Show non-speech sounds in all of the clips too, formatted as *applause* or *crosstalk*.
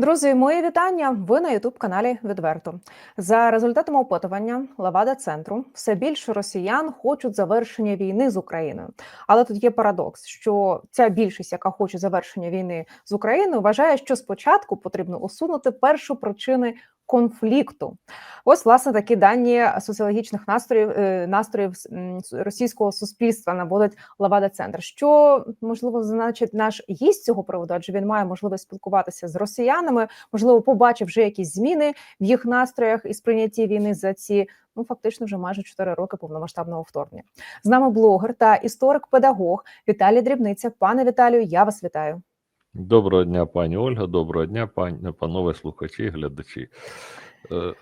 Друзі, мої вітання. Ви на Ютуб каналі Відверто. За результатами опитування Левада центру все більше росіян хочуть завершення війни з Україною. Але тут є парадокс, що ця більшість, яка хоче завершення війни з Україною, вважає, що спочатку потрібно усунути першу причини конфлікту. Ось власне такі дані соціологічних настроїв е, настроїв російського суспільства наводить Левада Центр. Що можливо значить наш гість цього приводу, адже він має можливість спілкуватися з росіянами, можливо, побачив вже якісь зміни в їх настроях і сприйнятті війни за ці. Ну, фактично, вже майже 4 роки повномасштабного вторгнення. З нами блогер та історик-педагог Віталій Дрібниця. Пане Віталію, я вас вітаю. Доброго дня, пані Ольга. Доброго дня, пані панове слухачі, глядачі. Е,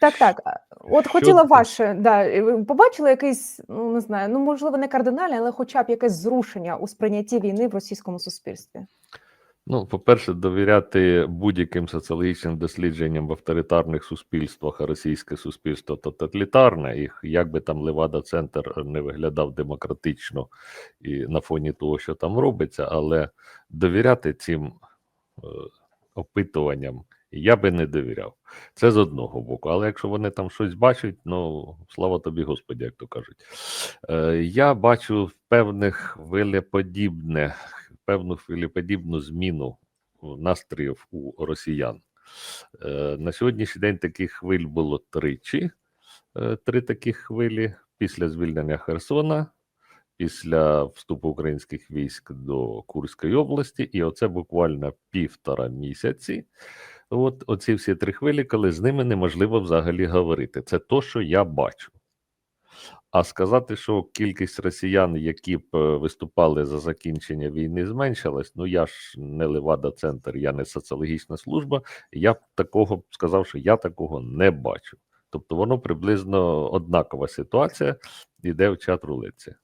Так, так. От що хотіла це? ваше, да, побачила якийсь, ну не знаю, ну можливо, не кардинальне, але хоча б якесь зрушення у сприйнятті війни в російському суспільстві. Ну, по-перше, довіряти будь-яким соціологічним дослідженням в авторитарних суспільствах, а російське суспільство тоталітарне, і як би там Левада Центр не виглядав демократично і на фоні того, що там робиться, але довіряти цим е, опитуванням я би не довіряв. Це з одного боку. Але якщо вони там щось бачать, ну слава тобі, Господі, як то кажуть. Е, я бачу певних хвилеподібне, певну хвилеподібну зміну настроїв у росіян. Е, на сьогоднішній день таких хвиль було тричі. Е, три таких хвилі після звільнення Херсона, після вступу українських військ до Курської області, і оце буквально півтора місяці. От оці всі три хвилі, коли з ними неможливо взагалі говорити. Це то, що я бачу. А сказати, що кількість росіян, які б е, виступали за закінчення війни, зменшилась, ну я ж не Левада Центр, я не соціологічна служба. Я б такого сказав, що я такого не бачу. Тобто воно приблизно однакова ситуація іде в чат рулиці.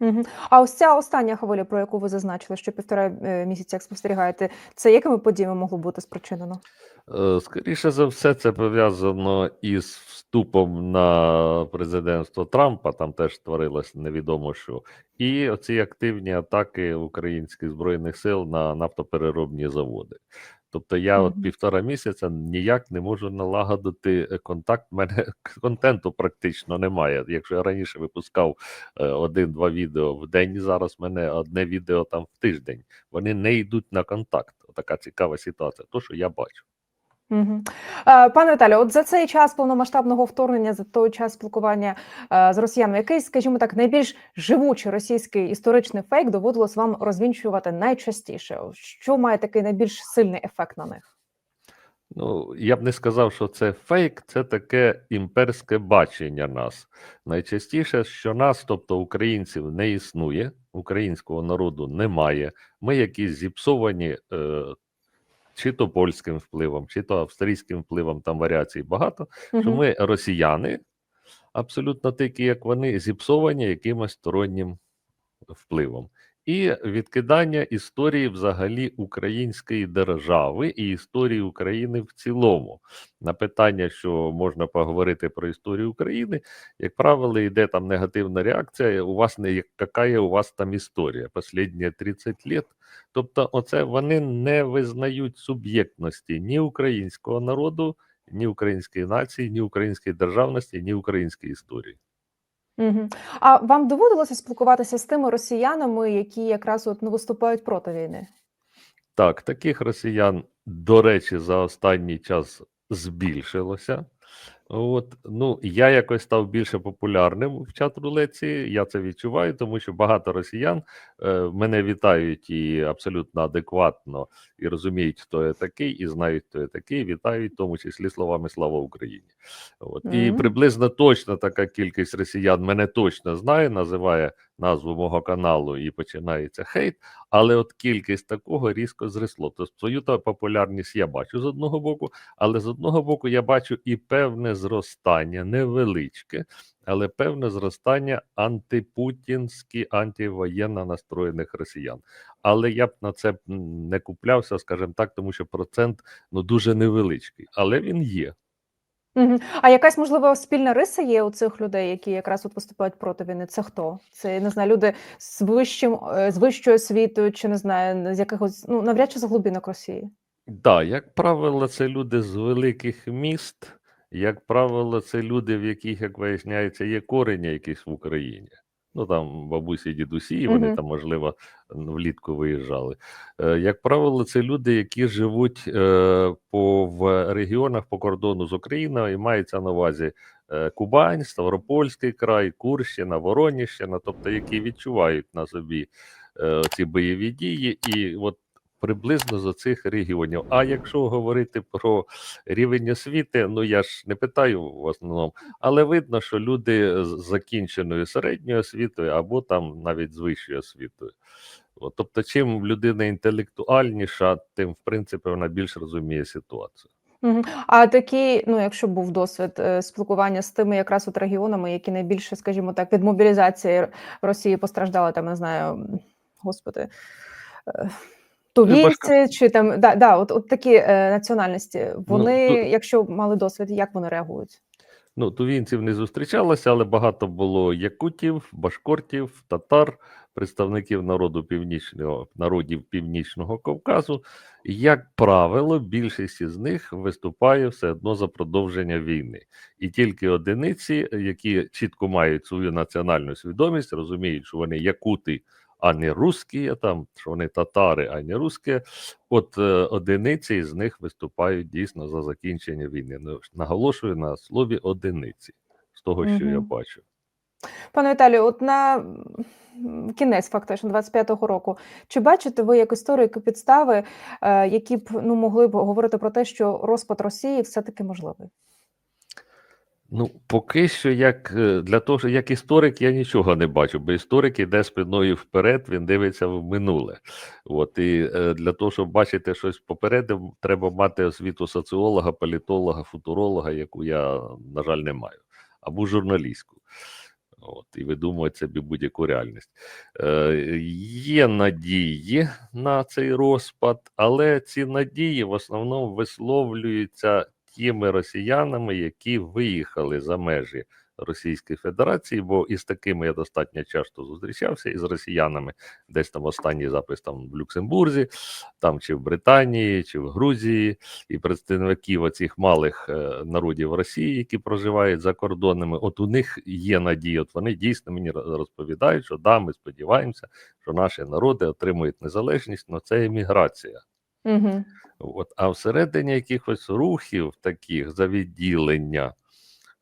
Угу. А ось ця остання хвиля, про яку ви зазначили, що півтора е, місяця як спостерігаєте, це якими подіями могло бути спричинено? Е, Скоріше за все, це пов'язано із вступом на президентство Трампа. Там теж творилось невідомо що. І оці активні атаки українських збройних сил на нафтопереробні заводи. Тобто я от півтора місяця ніяк не можу налагодити е, контакт. У мене *laughs* контенту практично немає. Якщо я раніше випускав е, один-два відео в день, зараз в мене одне відео там в тиждень. Вони не йдуть на контакт. Така цікава ситуація. То, що я бачу. Е, пане Віталію, от за цей час повномасштабного вторгнення, за той час спілкування е, з росіянами, який, скажімо так, найбільш живучий російський історичний фейк доводилось вам розвінчувати найчастіше? Що має такий найбільш сильний ефект на них? Ну, я б не сказав, що це фейк, це таке імперське бачення нас. Найчастіше, що нас, тобто українців, не існує, українського народу немає. Ми якісь зіпсовані е, чи то польським впливом, чи то австрійським впливом, там варіацій багато. Що ми росіяни, абсолютно такі, як вони, зіпсовані якимось стороннім впливом. І відкидання історії взагалі української держави і історії України в цілому. На питання, що можна поговорити про історію України, як правило, йде там негативна реакція. У вас не яка у вас там історія? Останні 30 років. Тобто, оце вони не визнають суб'єктності ні українського народу, ні української нації, ні української державності, ні української історії. Угу. А вам доводилося спілкуватися з тими росіянами, які якраз от ну, виступають проти війни? Так, таких росіян, до речі, за останній час збільшилося. От, ну, я якось став більше популярним в чат рулеці. Я це відчуваю, тому що багато росіян е, мене вітають і абсолютно адекватно і розуміють, хто я такий, і знають, хто я такий. Вітають, в тому числі словами Слава Україні. От і приблизно точно така кількість росіян мене точно знає, називає назву мого каналу і починається хейт. Але от кількість такого різко зросло. Тобто свою та популярність я бачу з одного боку, але з одного боку я бачу і певне зростання, невеличке, але певне зростання антипутінські, антивоєнно настроєних росіян. Але я б на це не куплявся, скажімо так, тому що процент ну дуже невеличкий, але він є. А якась можливо спільна риса є у цих людей, які якраз от виступають проти війни? Це хто? Це не знаю, люди з вищим е, з вищою освітою, чи не знаю, з якихось ну навряд чи з глибинок Росії. Да, як правило, це люди з великих міст. Як правило, це люди, в яких, як виясняється, є корені якісь в Україні. Ну там бабусі, дідусі, вони Мгм. там, можливо, влітку виїжджали. Е, Як правило, це люди, які живуть е, по в регіонах по кордону з Україною, і мається на увазі е, Кубань, Ставропольський край, Курщина, Вороніщина, тобто які відчувають на собі е, ці бойові дії, і от приблизно з цих регіонів. А якщо говорити про рівень освіти, ну я ж не питаю в основному, але видно, що люди з закінченою середньою освітою або там навіть з вищою освітою. От, тобто, чим людина інтелектуальніша, тим в принципі вона більш розуміє ситуацію. А такі, ну якщо був досвід е, спілкування з тими якраз от регіонами, які найбільше, скажімо так, від мобілізації Росії постраждали, там не знаю, господи. Тувійці чи там да, да, от, от такі е, національності. Вони, ту- якщо мали досвід, як вони реагують? Ну, тувінців не зустрічалося, але багато було якутів, башкортів, татар, представників народу північного народів Північного Кавказу. Як правило, більшість із них виступає все одно за продовження війни, і тільки одиниці, які чітко мають свою національну свідомість, розуміють, що вони якути, а не русські, там що вони татари, а не русські. От е, одиниці з них виступають дійсно за закінчення війни. Ну, наголошую на слові одиниці, з того, що я бачу. Пане Віталію, от на кінець фактично 25-го року, чи бачите ви як історик підстави, е, які б ну могли б говорити про те, що розпад Росії все-таки можливий? Ну, поки що, як е, для того, що як історик, я нічого не бачу, бо історик іде спиною вперед, він дивиться в минуле. От і е, для того, щоб бачити щось попереду, треба мати освіту соціолога, політолога, футуролога, яку я, на жаль, не маю, або журналістську. От, і видумують собі будь-яку реальність. Е, є надії на цей розпад, але ці надії в основному висловлюються тими росіянами, які виїхали за межі Російської Федерації, бо із такими я достатньо часто зустрічався із росіянами, десь там останній запис там в Люксембурзі, там чи в Британії, чи в Грузії, і представників оцих малих е, народів Росії, які проживають за кордонами. От у них є надія. От вони дійсно мені розповідають, що да, ми сподіваємося, що наші народи отримують незалежність, але це еміграція. Угу. От, а всередині якихось рухів таких за відділення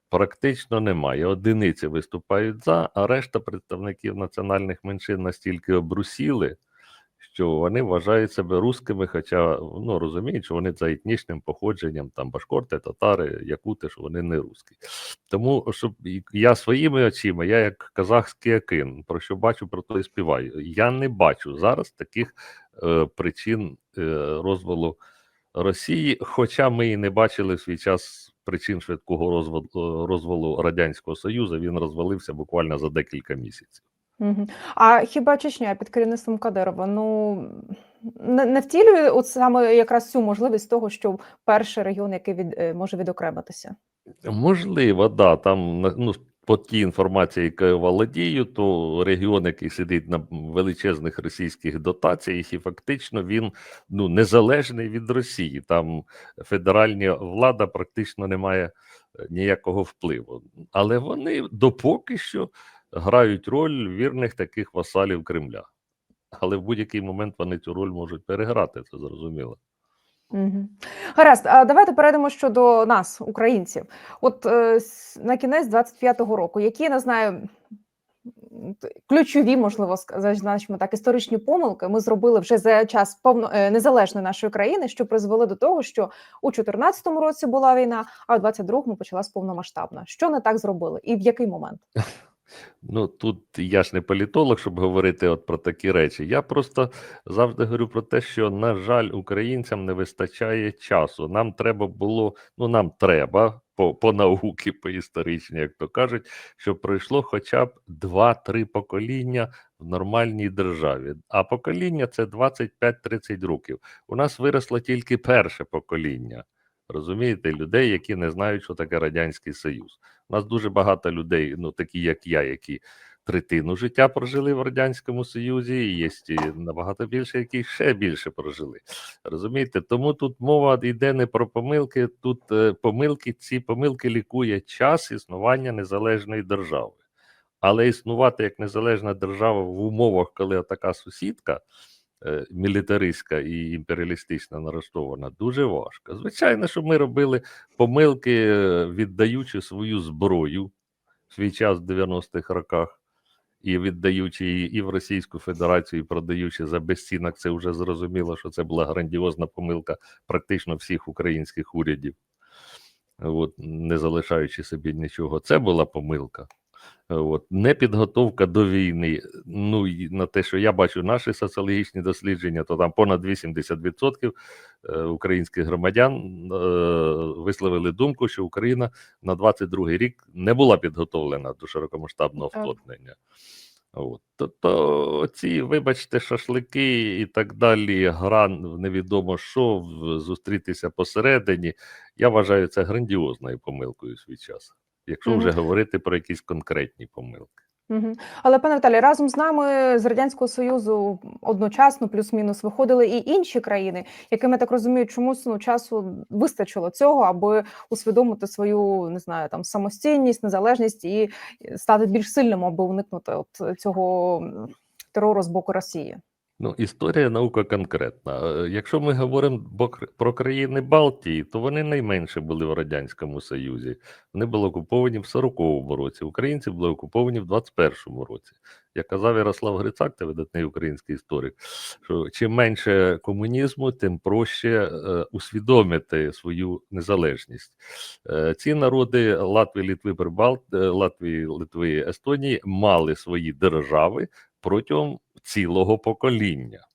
практично немає. Одиниці виступають за, а решта представників національних меншин настільки обрусіли, що вони вважають себе русскими, хоча ну, розуміють, що вони за етнічним походженням, там башкорти, татари, якути, що вони не русські. Тому щоб я своїми очима, я як казахський акин, про що бачу, про то і співаю. Я не бачу зараз таких е, причин е, розвалу Росії, хоча ми і не бачили в свій час причин швидкого розвалу, розвалу Радянського Союзу, він розвалився буквально за декілька місяців. А хіба Чечня під керівництвом Кадирова ну не, не втілює от саме якраз цю можливість того, що перший регіон, який від е, може відокремитися? Можливо, да. Там на- ну, по тій інформації, якою я володію, то регіон, який сидить на величезних російських дотаціях, і фактично він ну, незалежний від Росії. Там федеральна влада практично не має е, ніякого впливу. Але вони допоки що грають роль вірних таких васалів Кремля. Але в будь-який момент вони цю роль можуть переграти, це зрозуміло. Угу. Гаразд, а давайте перейдемо щодо нас, українців. От е, на кінець 25-го року, які я не знаю. Ключові, можливо, зазначимо так, історичні помилки ми зробили вже за час повно е, незалежної нашої країни, що призвели до того, що у 2014 році була війна, а в 22-му почалась повномасштабна. Що не так зробили, і в який момент? *laughs* Ну тут я ж не політолог, щоб говорити от про такі речі. Я просто завжди говорю про те, що на жаль, українцям не вистачає часу. Нам треба було, ну нам треба по, по науки, по історичній, як то кажуть, щоб пройшло хоча б 2-3 покоління в нормальній державі. А покоління це 25-30 років. У нас виросло тільки перше покоління. Розумієте, людей, які не знають, що таке Радянський Союз. У нас дуже багато людей, ну такі як я, які третину життя прожили в Радянському Союзі, і є набагато більше, які ще більше прожили. Розумієте, тому тут мова йде не про помилки, тут е, помилки, ці помилки лікує час існування незалежної держави. Але існувати як незалежна держава в умовах, коли така сусідка мілітаристська і імперіалістична налаштована, дуже важко. Звичайно, що ми робили помилки, е, віддаючи свою зброю в свій час в 90-х роках, і віддаючи її і в Російську Федерацію, і продаючи за безцінок, це вже зрозуміло, що це була грандіозна помилка практично всіх українських урядів, от, не залишаючи собі нічого. Це була помилка. От. Непідготовка до війни. Ну, і на те, що я бачу наші соціологічні дослідження, то там понад 80% е, українських громадян е, висловили думку, що Україна на 22-й рік не була підготовлена до широкомасштабного вторгнення. От. Тобто ці, вибачте, шашлики і так далі, гра в невідомо що, зустрітися посередині, я вважаю це грандіозною помилкою в свій час. Якщо вже говорити про якісь конкретні помилки. Мгм. Але пане Віталій, разом з нами з радянського союзу одночасно, плюс-мінус, виходили і інші країни, яким я так розумію, чомусь ну часу вистачило цього, аби усвідомити свою не знаю там самостійність, незалежність і стати більш сильним, аби уникнути от цього терору з боку Росії. Ну, історія наука конкретна. Е, Якщо ми говоримо про країни Балтії, то вони найменше були в Радянському Союзі. Вони були окуповані в 40-му році. Українці були окуповані в 21-му році. Як казав Ярослав Грицак, це видатний український історик, що чим менше комунізму, тим проще е, усвідомити свою незалежність. Е, ці народи Латвії, Литви, Прибалт, Латвії, Литви, Естонії мали свої держави протягом цілого покоління.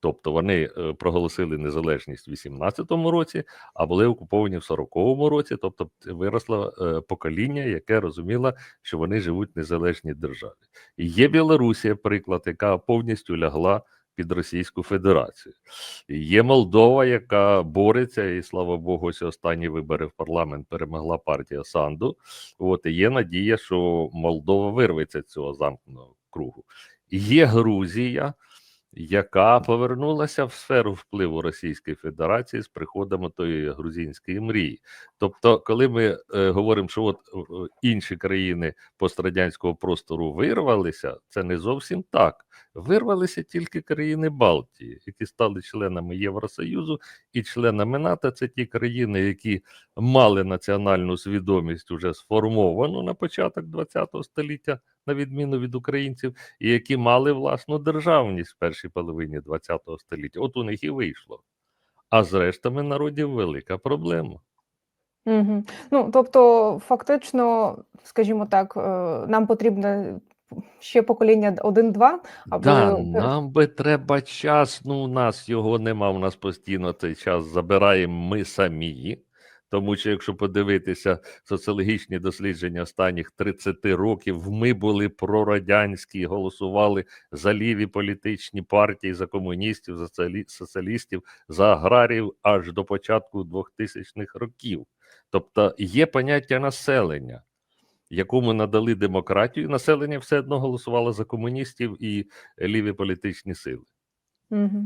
Тобто вони е, проголосили незалежність в 18-му році, а були окуповані в 40-му році. Тобто виросло е, покоління, яке розуміло, що вони живуть в незалежній державі. І є Білорусія, приклад, яка повністю лягла під Російську Федерацію. І є Молдова, яка бореться, і слава Богу, ось останні вибори в парламент перемогла партія Санду. От і є надія, що Молдова вирветься з цього замкненого кругу. Є Грузія, яка повернулася в сферу впливу Російської Федерації з приходом тої грузинської мрії. Тобто, коли ми е, говоримо, що от е, інші країни пострадянського простору вирвалися, це не зовсім так. Вирвалися тільки країни Балтії, які стали членами Євросоюзу і членами НАТО. Це ті країни, які мали національну свідомість уже сформовану на початок ХХ століття, на відміну від українців, і які мали власну державність в першій половині ХХ століття. От у них і вийшло. А з рештами народів велика проблема. Угу. Ну тобто, фактично, скажімо так, е, нам потрібне ще покоління 1-2, аби Да, нам би треба час. Ну, у нас його нема. У нас постійно цей час забираємо ми самі. Тому що, якщо подивитися соціологічні дослідження останніх 30 років, ми були прорадянські, голосували за ліві політичні партії, за комуністів, за соціалістів, за аграрів аж до початку 2000-х років. Тобто є поняття населення, якому надали демократію, населення все одно голосувало за комуністів і ліві політичні сили. Угу.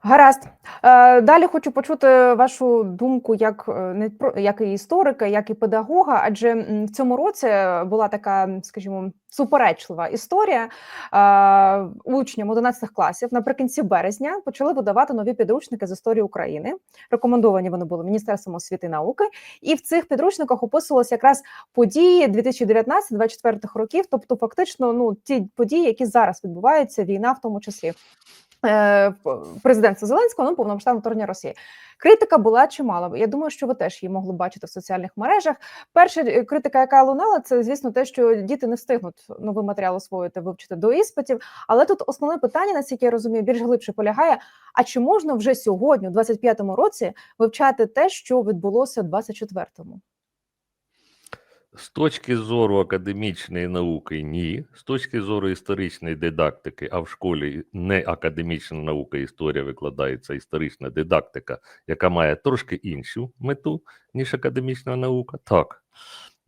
Гаразд. Е, Далі хочу почути вашу думку як е, не про як і історика, як і педагога. Адже в цьому році була така, скажімо, суперечлива історія. Е, Учням 11 класів наприкінці березня почали видавати нові підручники з історії України. Рекомендовані вони були Міністерством освіти і науки, і в цих підручниках описувалися якраз події 2019-2024 років, тобто фактично, ну ті події, які зараз відбуваються, війна в тому числі. Е, Президентства Зеленського ну, повномасштабне вторгнення Росії. Критика була чимала. Я думаю, що ви теж її могли бачити в соціальних мережах. Перша е, критика, яка лунала, це звісно те, що діти не встигнуть новий матеріал освоїти, вивчити до іспитів. Але тут основне питання, наскільки я розумію, більш глибше полягає: а чи можна вже сьогодні, у 25-му році, вивчати те, що відбулося в 24-му? З точки зору академічної науки, ні. З точки зору історичної дидактики, а в школі не академічна наука, історія викладається історична дидактика, яка має трошки іншу мету, ніж академічна наука. Так.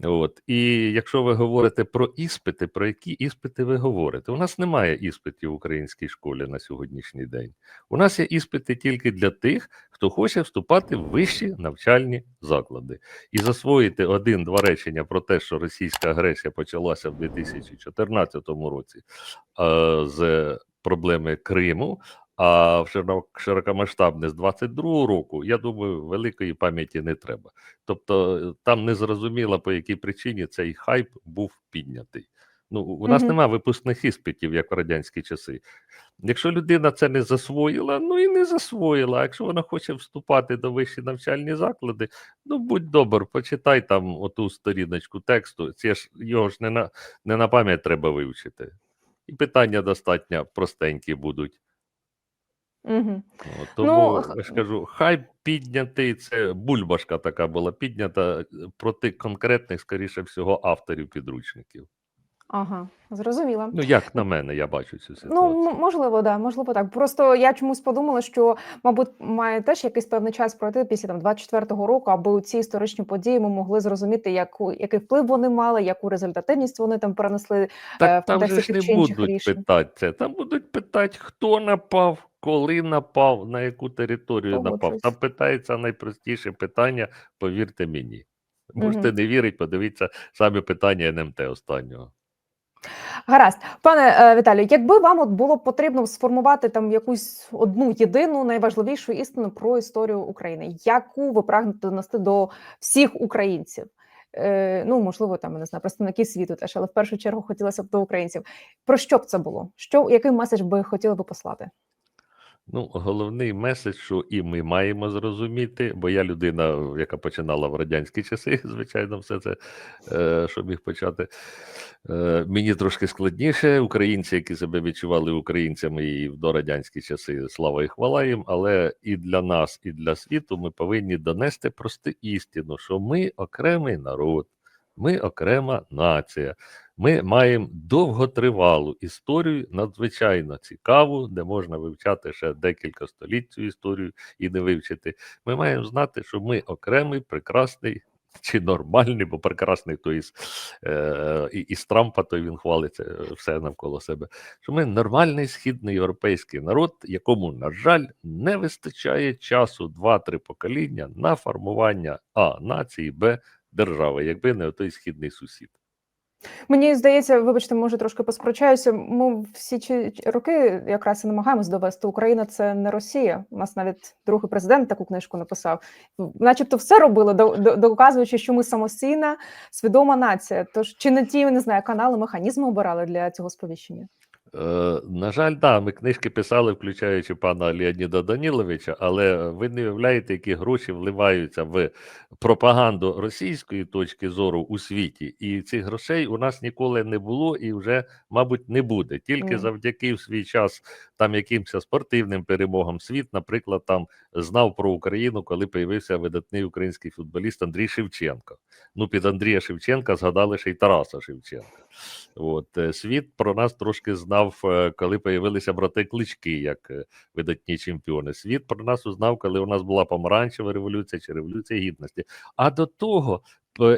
От. І якщо ви говорите про іспити, про які іспити ви говорите? У нас немає іспитів в українській школі на сьогоднішній день. У нас є іспити тільки для тих, хто хоче вступати в вищі навчальні заклади і засвоїти один-два речення про те, що російська агресія почалася в 2014 році е, з проблеми Криму. А в широ- широкомасштабне з 22-го року, я думаю, великої пам'яті не треба. Тобто е, там не зрозуміло, по якій причині цей хайп був піднятий. Ну, у нас Мгм. немає випускних іспитів, як в радянські часи. Якщо людина це не засвоїла, ну і не засвоїла. А якщо вона хоче вступати до вищі навчальні заклади, ну будь добр, почитай там оту сторіночку тексту. Це ж його ж не на, не на пам'ять треба вивчити. І питання достатньо простенькі будуть. Угу. От, тому Ну, я ж кажу, хай піднятий, це бульбашка така була піднята е, проти конкретних, скоріше всього, авторів підручників. Ага, зрозуміла. Ну, як на мене, я бачу цю Ну, ситуацію. м- можливо, да, можливо, так. Просто я чомусь подумала, що, мабуть, має теж якийсь певний час пройти після там 24-го року, аби у ці історичні події ми могли зрозуміти, яку який вплив вони мали, яку результативність вони там перенесли. е, в там же ж не будуть рішень. питати це. Там будуть питати, хто напав, коли напав, на яку територію напав. Погоджуюсь. Там питається найпростіше питання, повірте мені. Можете Мгм. не вірити, подивіться саме питання НМТ останнього. Гаразд, пане е, Віталію, якби вам от було потрібно сформувати там якусь одну єдину найважливішу істину про історію України, яку ви прагнете донести до всіх українців? Е, ну, можливо, там не знаю, представники світу теж, але в першу чергу хотілося б до українців. Про що б це було? Що який меседж би хотіли би послати? Ну, головний меседж, що і ми маємо зрозуміти, бо я людина, яка починала в радянські часи, *laughs* звичайно, все це, е, що міг почати. Е, мені трошки складніше. Українці, які себе відчували українцями і в дорадянські часи, слава і хвала їм, але і для нас, і для світу ми повинні донести просту істину, що ми окремий народ, ми окрема нація. Ми маємо довготривалу історію, надзвичайно цікаву, де можна вивчати ще декілька століть цю історію і не вивчити. Ми маємо знати, що ми окремий, прекрасний *laughs* чи нормальний, бо прекрасний то із, е, із Трампа, то він хвалиться е, все навколо себе. Що ми нормальний східний європейський народ, якому, на жаль, не вистачає часу 2-3 покоління на формування А нації, Б держави, якби не той східний сусід. Мені здається, вибачте, може трошки посперечаюся. Ми всі ці роки якраз і намагаємось довести Україна це не Росія. У нас навіть другий президент таку книжку написав. Начебто, все робили, до- до- доказуючи, що ми самостійна, свідома нація. Тож чи не ті не знаю, канали, механізми обирали для цього сповіщення? Е, на жаль, да, ми книжки писали, включаючи пана Леоніда Даніловича, але ви не уявляєте, які гроші вливаються в пропаганду російської точки зору у світі, і цих грошей у нас ніколи не було і вже, мабуть, не буде. Тільки завдяки в свій час там якимось спортивним перемогам світ, наприклад, там знав про Україну, коли появився видатний український футболіст Андрій Шевченко. Ну, під Андрія Шевченка згадали ще й Тараса Шевченка. От е, світ про нас трошки знав, е, коли появилися брати клички, як е, видатні чемпіони. Світ про нас узнав, коли у нас була помаранчева революція чи революція гідності. А до того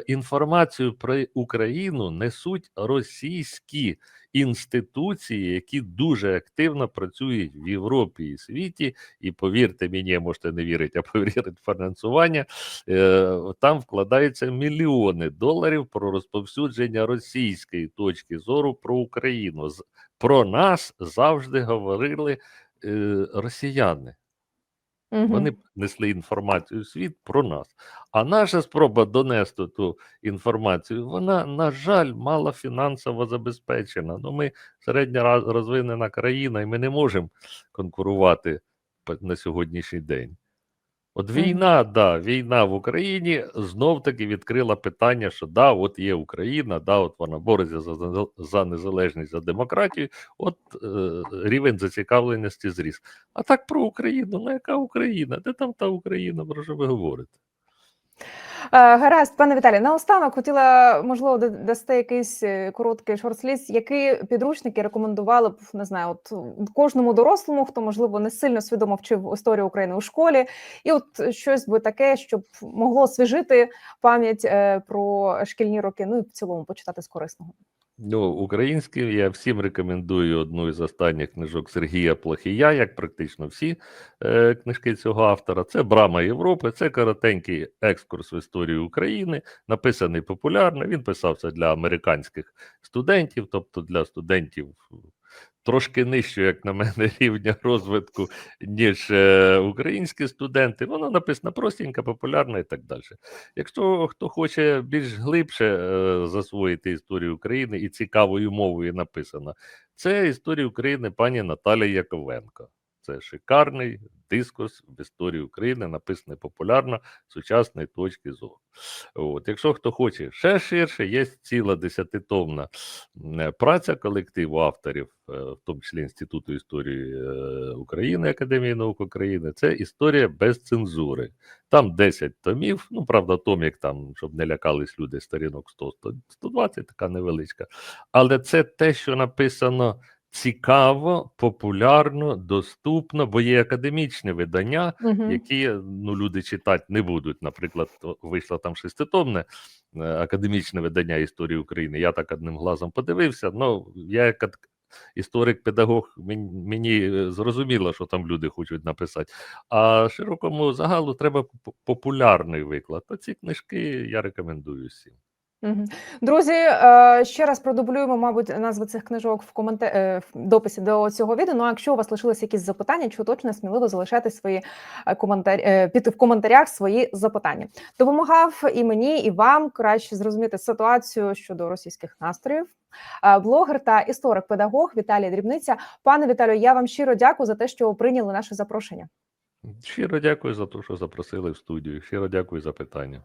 інформацію про Україну несуть російські інституції, які дуже активно працюють в Європі і світі. І повірте мені, можете не вірити, а повірити фінансування. е, Там вкладаються мільйони доларів про розповсюдження російської точки зору про Україну. Про нас завжди говорили е, росіяни. Мгм. Вони несли інформацію у світ про нас. А наша спроба донести ту інформацію, вона, на жаль, мало фінансово забезпечена. Ну, ми середня розвинена країна, і ми не можемо конкурувати на сьогоднішній день. От війна, да, війна в Україні знов таки відкрила питання, що да, от є Україна, да, от вона бореться за, за, за незалежність, за демократію. От е, рівень зацікавленості зріс. А так про Україну, ну яка Україна? Де там та Україна? Про що ви говорите? Гаразд, пане Віталій, наостанок хотіла, можливо, да- дасте якийсь е, короткий шорт-ліст, які підручники рекомендували б, не знаю, от кожному дорослому, хто, можливо, не сильно свідомо вчив історію України у школі, і от щось би таке, щоб могло освіжити пам'ять е, про шкільні роки, ну і в цілому почитати з корисного. Ну, українським я всім рекомендую одну із останніх книжок Сергія Плохія, як практично всі е, книжки цього автора. Це Брама Європи, це коротенький екскурс в історію України, написаний популярно. Він писався для американських студентів, тобто для студентів трошки нижче, як на мене, *laughs* рівня розвитку, ніж е, українські студенти. Воно написано простенько, популярно і так далі. Якщо хто хоче більш глибше е, засвоїти історію України і цікавою мовою написано, це історія України пані Наталі Яковенко. Це шикарний дискурс в історії України, написаний популярно з сучасної точки зору. От, якщо хто хоче ще ширше, є ціла десятитомна праця колективу авторів, е, в тому числі Інституту історії е, України, Академії наук України. Це історія без цензури. Там 10 томів. Ну, правда, томік там, щоб не лякались люди, сторінок 100, 100 120, така невеличка. Але це те, що написано цікаво, популярно, доступно, бо є академічне видання, Мгм. які ну, люди читати не будуть. Наприклад, вийшло там шеститомне е, академічне видання історії України. Я так одним глазом подивився. Ну, я як історик-педагог, мені, е, зрозуміло, що там люди хочуть написати. А широкому загалу треба популярний виклад. То ці книжки я рекомендую всім. Друзі, е, ще раз продублюємо, мабуть, назви цих книжок в комента... е, в дописі до цього відео. Ну, а якщо у вас лишилися якісь запитання, чи точно сміливо залишайте свої е, коментарі під в коментарях свої запитання. Допомагав і мені, і вам краще зрозуміти ситуацію щодо російських настроїв. Блогер та історик-педагог Віталій Дрібниця. Пане Віталію, я вам щиро дякую за те, що прийняли наше запрошення. Щиро дякую за те, що запросили в студію. Щиро дякую за питання.